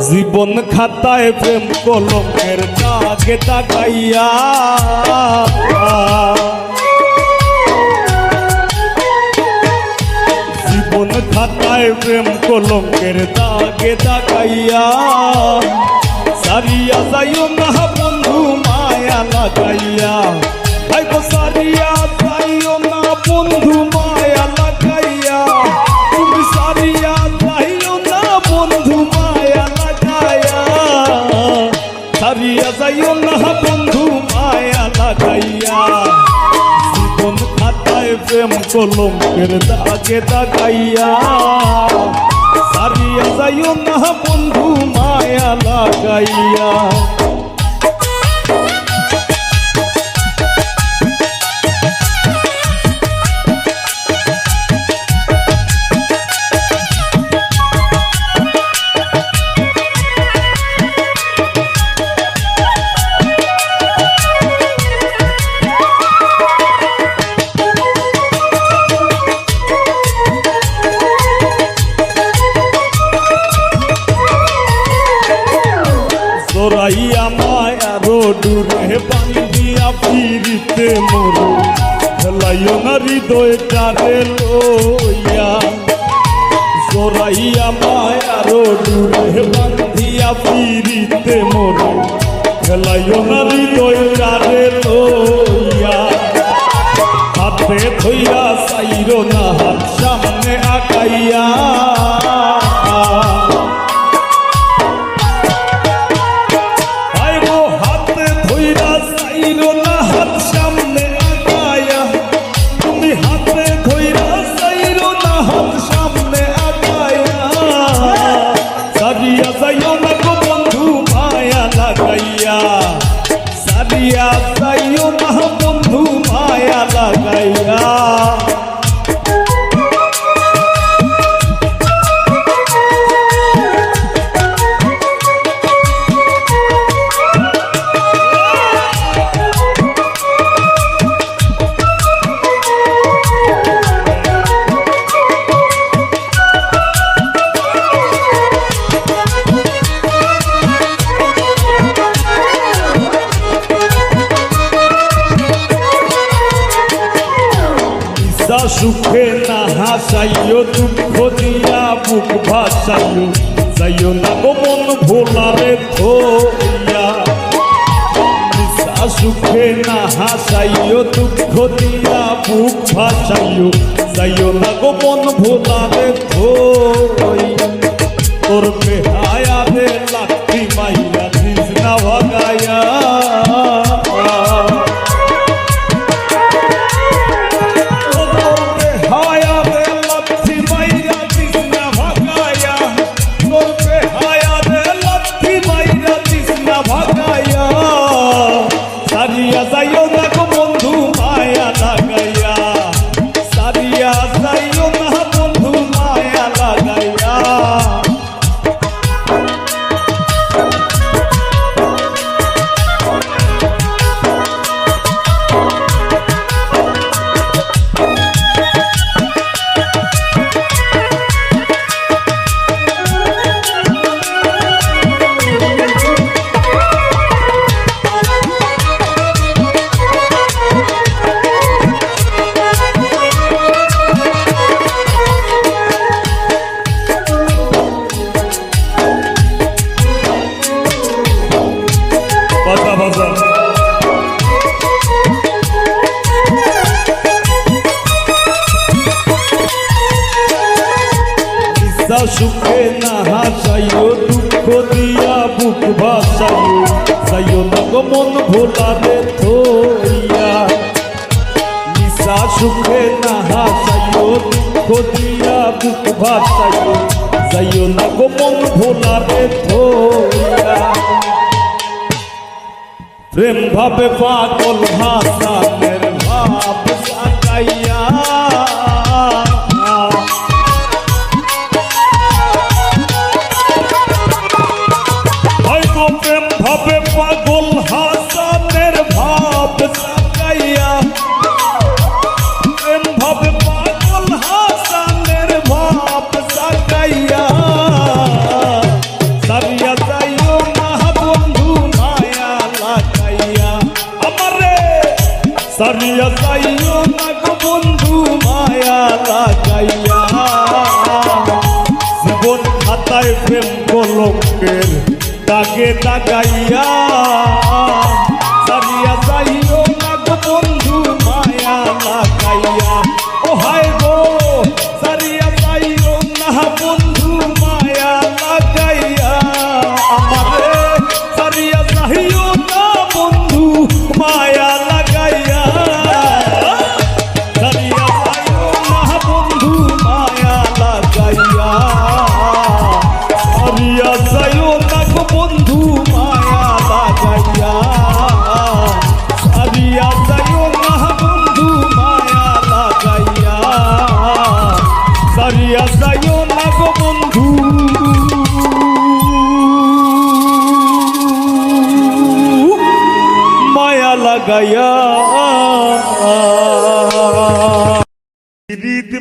জীবন খাতায় প্রেম কলমের দাগে তাকাইয়া। জীবন খাতায় প্রেম কলঙ্কের দাগে তাকাইয়া। সারিয়া যাইও না বন্ধু, মায়া লাগাইয়া। সারিয়া যাইও না বন্ধু প্রেম কলঙ্কের দাগে দাগাইয়া। সারিয়া যাইও না বন্ধু মায়া লাগাইয়া। 야. সুখে না হাসাইও দুঃখ দিয়া বুক ভাসাইও। যাইও না গো মন ভোলারে থইয়া সুখে না হাসাইও দুঃখ দিয়া বুক ভাসাইও। যাইও না গো মন ভোলারে থইয়া তোর বেহায়া রে লাঠি মাইয়া বুক ভাসাইও যাইও না গো মন ভোলারে থইয়া নিশা সুখে না হাসাইও দুঃখ দিয়া বুক ভাসাইও। যাইও না গো মন ভোলারে থইয়া প্রেম ভাবে পাগল হাসানের ভাব সাকাইয়া মায়া তাইও না গো বন্ধু মায়া লাগাইয়া জীবন খাতায় প্রেম কলকের দাগে দাগাইয়া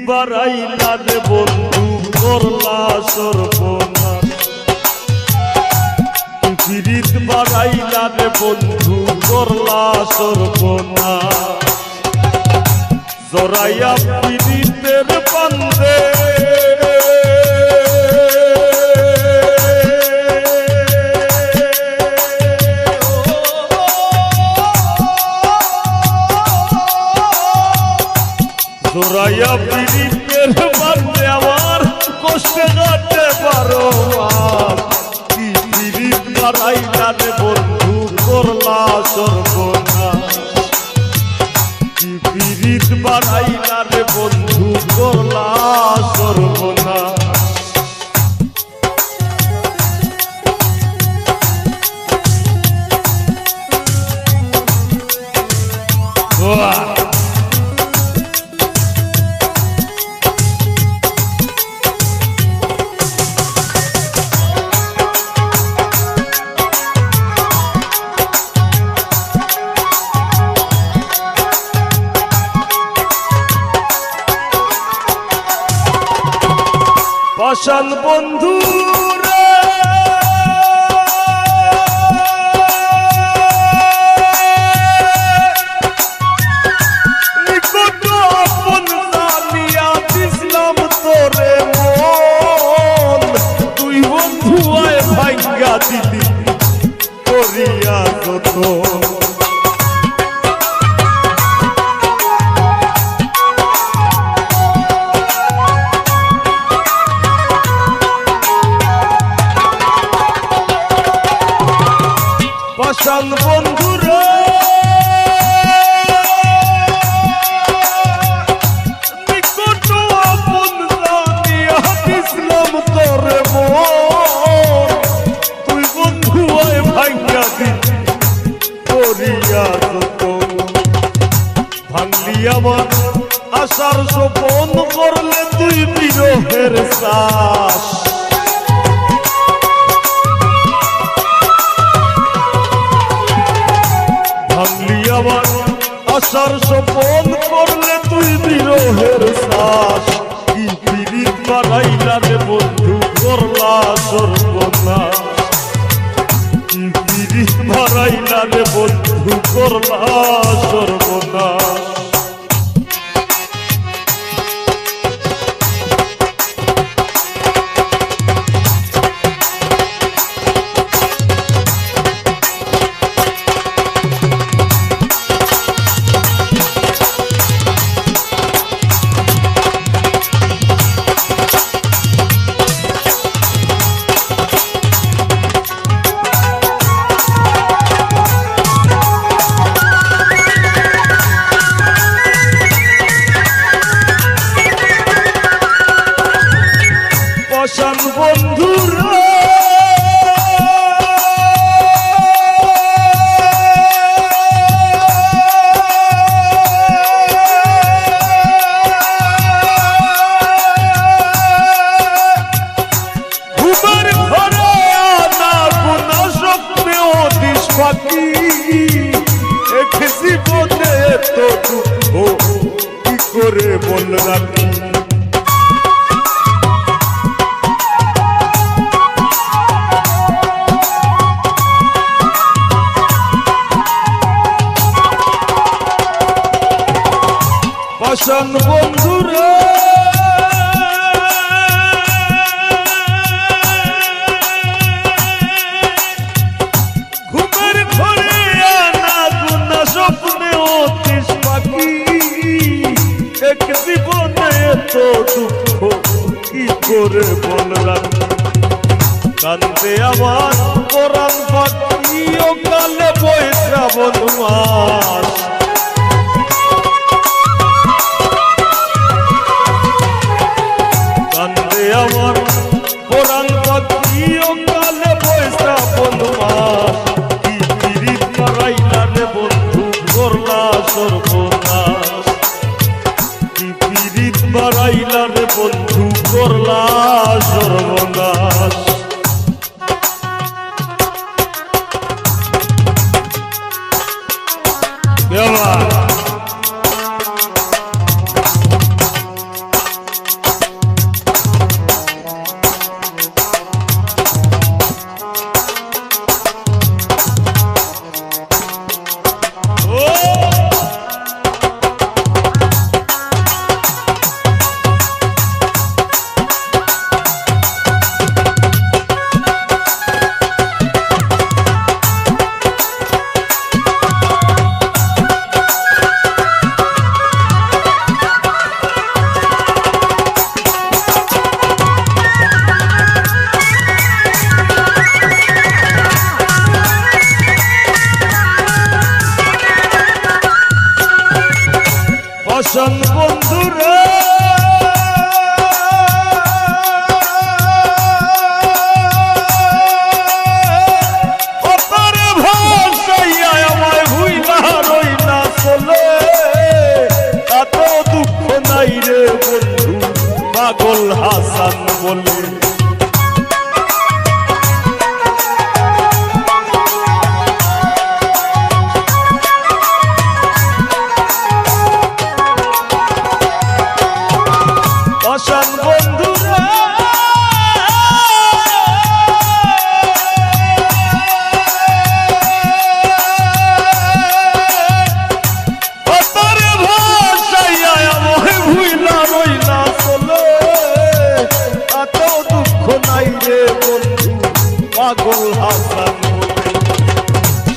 barayla সর্বনাশ। কি পীড়িত বাড়াইলার বন্ধু গোলা সর্ব amor. আমার আশার সপন করলে তুই বিরহের শ্বাস। কি পীড়িত বানাইলা রে বন্ধু, করলা সর্বনাশ। কি পীড়িত বানাইলা রে বন্ধু, করলা সর্বনাশ। দুঃখ কি করে বললাম? কানতে আমার পরাণ পাখিও কালে বৈশা বনমাস কানতে আমার Yallah.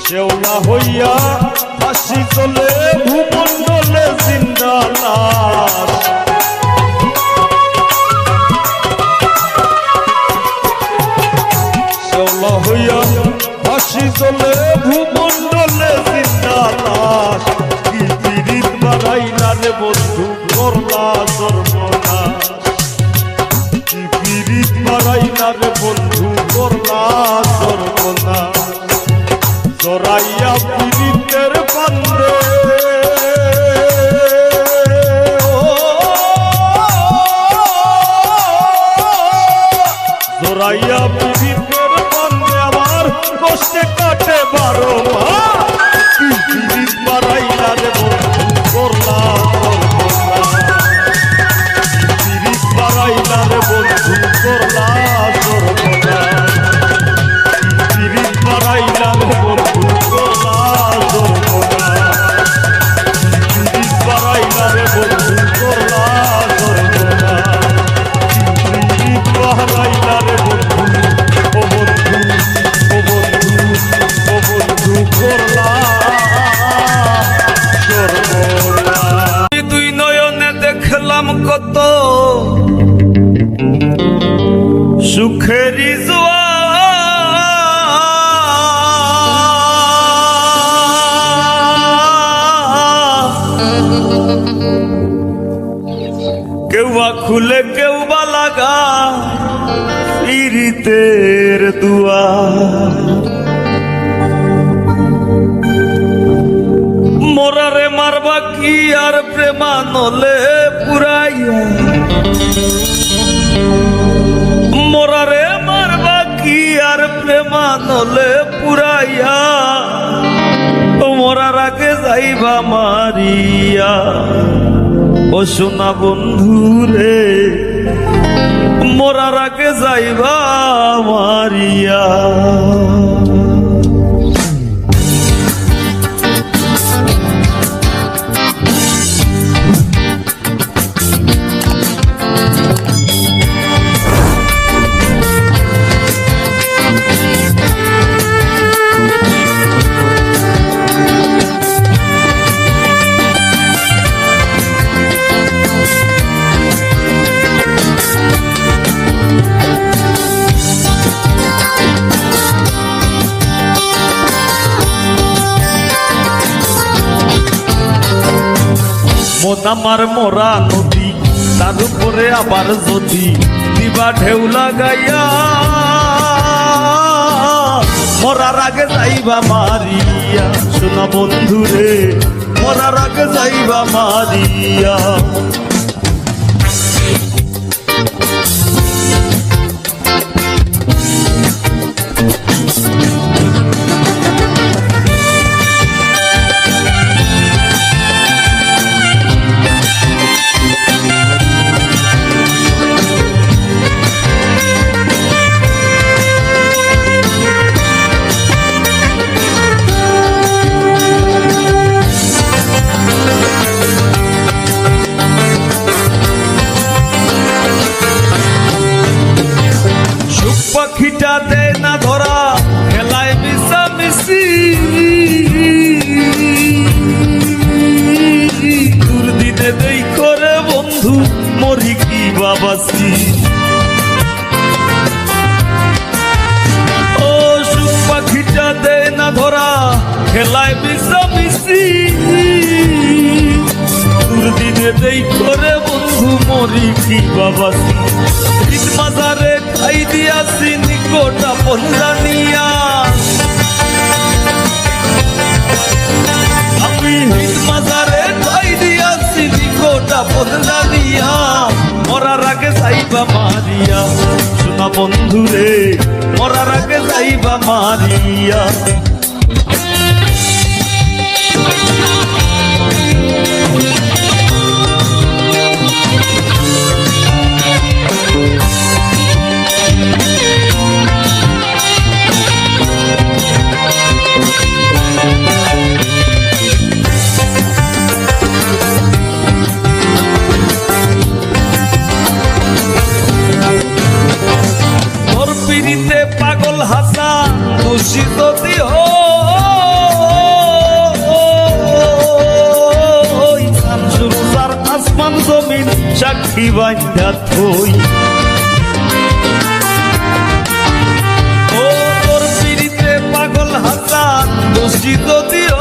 সেও না হইয়া আসি চলে ভূমণ্ড। কি আর প্রেমানলে পুরাইয়া? মরারে মারবা কি আর প্রেমানলে পুরাইয়া? মরার আগে যাইবা মারিয়া। ও সোনা বন্ধু রে মরার আগে যাইবা মারিয়া। আমার মরা নদী, তার উপরে আবার যদি দিবা ঢেউ লাগাইয়া। মরার আগে যাইবা মারিয়া, শোনা বন্ধুরে, মরার আগে যাইবা মারিয়া। নিকটা দিয়া মরার আগে যাইবা মারিয়া। শোনা বন্ধুরে মরার আগে যাইবা মারিয়া। দূষিত দিহ শামসুর আসমান জমিন সাক্ষী বান্ধা থই। ও তোর পিড়িতে পাগল হাসান দূষিত দিহ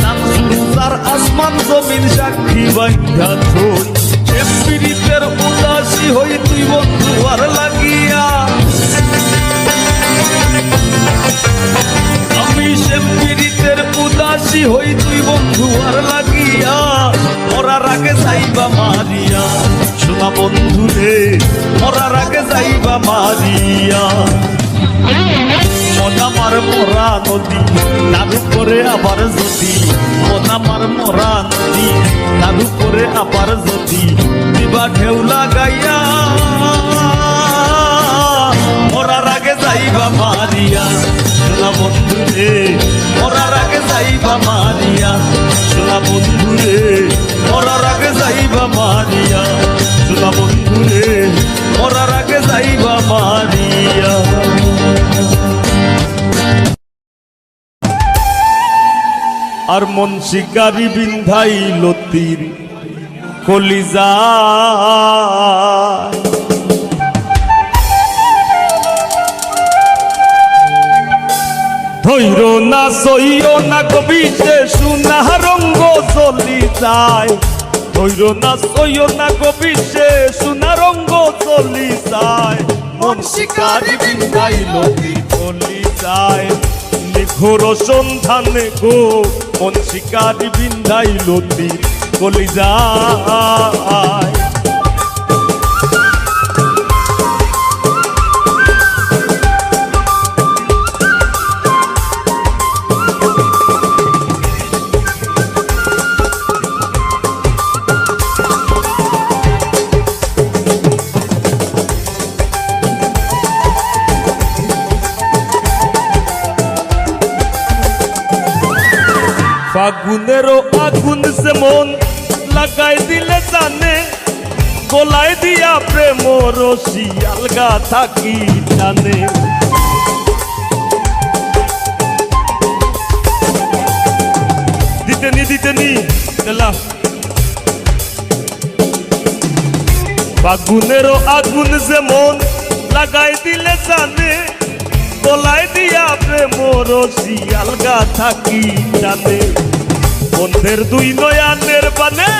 শামসুর আসমান জমিন সাক্ষী বান্ধা থই। সে পীড়িতের উদাসী হই, তুই বন্ধু আর লাগিয়া আমি সে পীড়িতের উদাসী হই, তুই বন্ধু আর লাগিয়া। মরার আগে যাইবা মারিয়া। শোনা বন্ধু রে মরার আগে যাইবা মারিয়া। মন আমার মরা নদী, তার উপরে আবার যদি। মন আমার মরা নদী, তার উপরে আবার যদি। দিবা ঢেউ লাগাইয়া। আর মন শিকারি বিন্ধাই লতির কলিজা। ধৈর না সইও না কবি যে সুনা রঙ্গ চলি যায়। ধৈর না সইও না কবি সে সুনা রঙ্গ চলি যায়। মন শিকারি বিন্ধাই লতির চলি যায় নিঘোর সন্ধানে গো মন শিকার বিন্দাই লতি গলি যায় ফাগুনেরও আগুন সে মন লাগাই দিলে জানে গোলাই দিয়া প্রেম রশি আলগা থাকি জানে? দিতেনি দিতেনি তেলা ফাগুনেরও আগুন যে মন লাগাই দিলে জানে গোলাই দিয়া প্রেম রশি আলগা থাকি জানে? বন্ধের দুই নয়ানের বানে,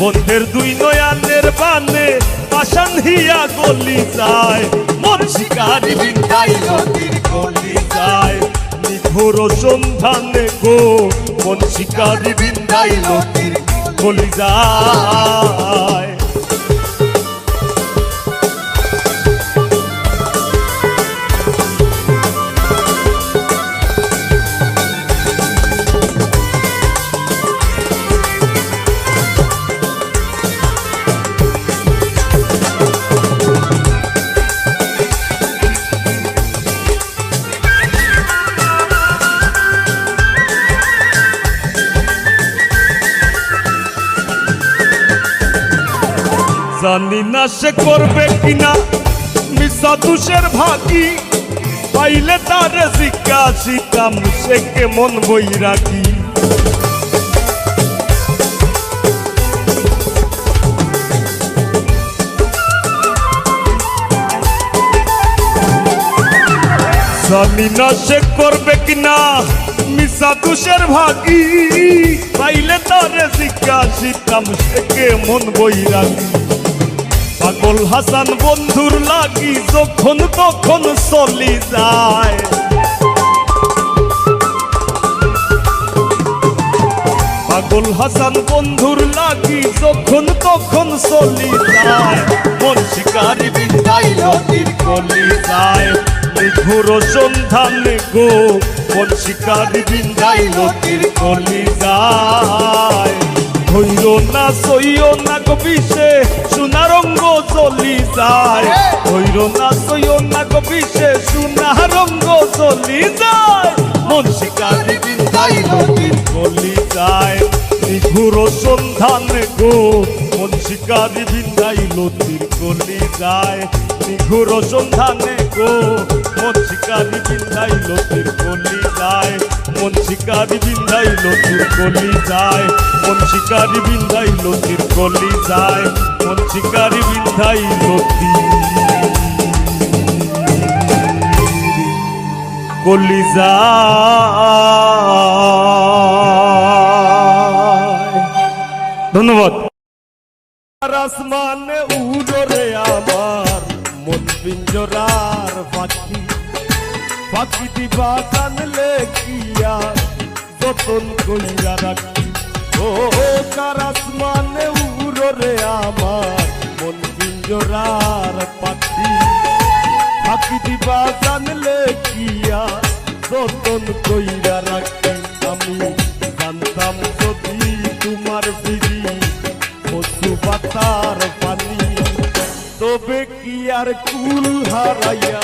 বন্ধের দুই নয়ানের বানে পাশান হিয়া গলি যায়। মন শিকারি বিন্দাই নদীর গলি যায়। নিঘোর সন্ধানে গো, মন শিকারি বিন্দাই নদীর গলি যায়। জানি না সে করবে কিনা। মিশা দুষের ভাগি, পাইলে তার শিকাম সে কেমন বই রাখি জানি না সে করবে কিনা। মিশা দুষের ভাগি, পাইলে তার শিকাম সে কেমন বই রাখি পাগল হাসান বন্ধুর লাগি যখন তখন চলি যায়। পাগল হাসান বন্ধুর লাগি যখন তখন চলি যায়। মন শিকারি বিদায় গলি যায়। নিঘুর সন্ধান গো, মন শিকারি বিদায় গলি যায়। হইল না, সইও না কবিসে সোনারঙ্গ চলি যায়। হইল না, সইও না কবিসে সোনারঙ্গ চলি যায়। মন শিকারি বিন্দাই নদীর চলি যায়। নিঘুর সন্ধান গো, মন শিকারি বিন্দাই নদীর গলি যায়, নিঘুর সন্ধানে গো। মন শিকারি বিন্দাই নদীর গলি যায় মন শিকারি বিন্দাই নদীর গলি যায় মন শিকারি বিন্দাই নদীর গলি যায় মন শিকারি বিন্দাই নদী গলি যায়। আসমানে উড়রে আমার মন পিঞ্জরার পাখি। পাখি দিবা কানলে কিয়া যতন কইরা রাখি। ও কার আসমানে উড়রে আমার মন পিঞ্জরার পাখি। পাখি দিবা জানলে কিয়া যতন কইরা রাখি। আমি জানতাম যদি তোমার বিড়ি কচু পাতার পানি। তবে কি আর কুল হারাইয়া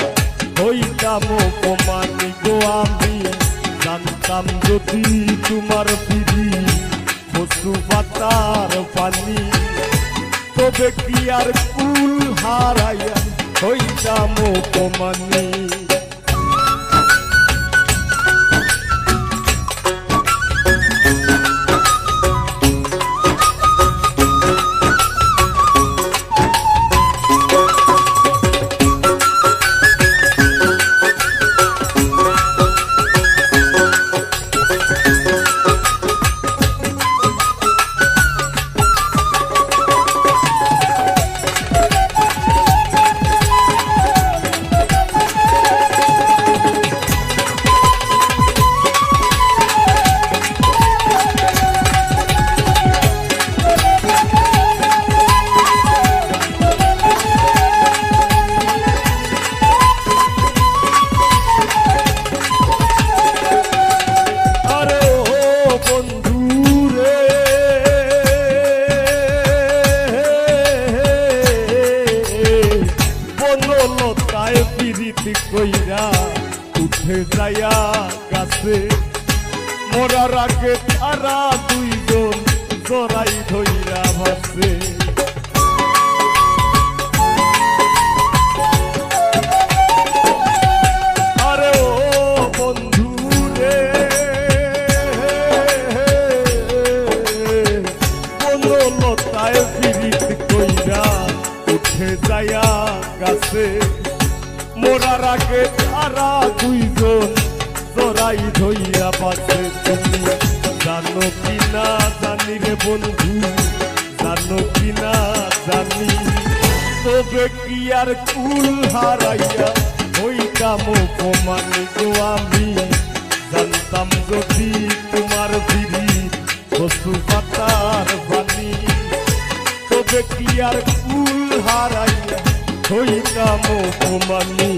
হইতাম অপমানি গো আমি? জানতাম যদি তোমার পিড়ি কচু পাতার পানি। তবে কি আর কুল হারাইয়া হইতাম অপমানি? জানো কি না জানি রে বন্ধু, জানো কি না জানি। তবে কি আর কুল হারাইয়া হইতাম অপমানি গো আমি? জানতাম যদি তোমার বিড়ি বস্তু পাতার বাণী। তবে কি আর কুল হারাইয়া হইতাম অপমানি?